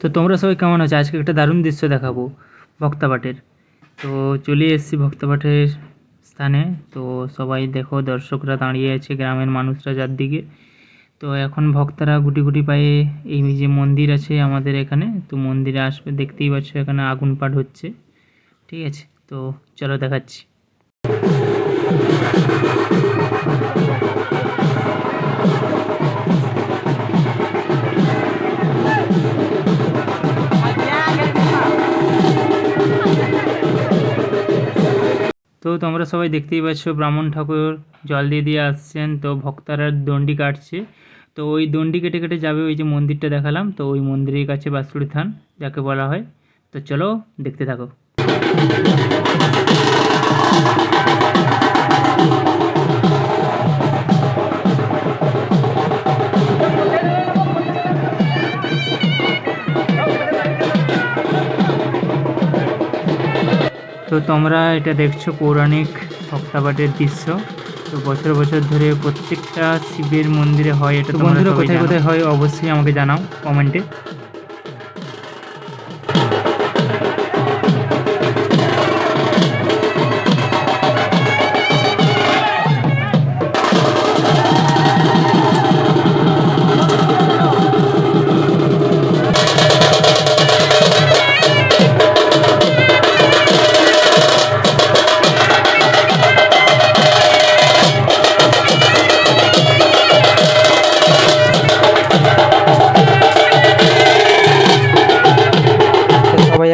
তো তোমরা সবাই কেমন আছো? আজকে একটা দারুণ দৃশ্য দেখাবো ভক্তাপাঠের তো চলে এসেছি ভক্তাপাঠের স্থানে। তো সবাই দেখো, দর্শকরা দাঁড়িয়ে আছে, গ্রামের মানুষরা যার দিকে তো এখন ভক্তরা গুটি গুটি পায়ে, এই যে মন্দির আছে আমাদের এখানে, তো মন্দিরে আসবে, দেখতেই পাচ্ছ এখানে আগুন পাঠ হচ্ছে। ঠিক আছে, তো চলো দেখাচ্ছি। তো তোমরা সবাই দেখতেই পাচ্ছ ব্রাহ্মণ ঠাকুর জল দিয়ে দিয়ে আসছেন, তো ভক্তরা দণ্ডি কাটছে। তো ওই দণ্ডি কেটে কেটে যাবে ওই যে মন্দিরটা দেখালাম, তো ওই মন্দিরের কাছে বাসুড়ি থান যাকে বলা হয়। তো চলো দেখতে থাকো। তো তোমরা এটা দেখছ পৌরাণিক ভক্তাবাটের দৃশ্য। তো বছর বছর ধরে প্রত্যেকটা শিবের মন্দিরে হয় এটা বন্ধুরা কোথায় কোথায় হয় অবশ্যই আমাকে জানাও কমেন্টে।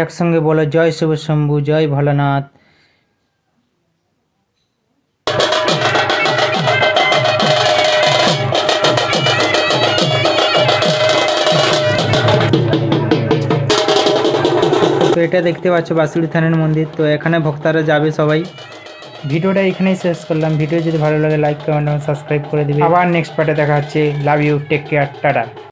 একসঙ্গে বলো, জয় শিব শম্ভু, জয় ভোলানাথ। তো এটা দেখতে পাচ্ছ বাসুড়ি থানের মন্দির। তো এখানে ভক্তরা যাবে সবাই। ভিডিওটা এখানেই শেষ করলাম। ভিডিও যদি ভালো লাগে লাইক কমেন্ট এবং সাবস্ক্রাইব করে দিবে। আবার নেক্সট পার্টে দেখা হচ্ছে। Love you take care tata.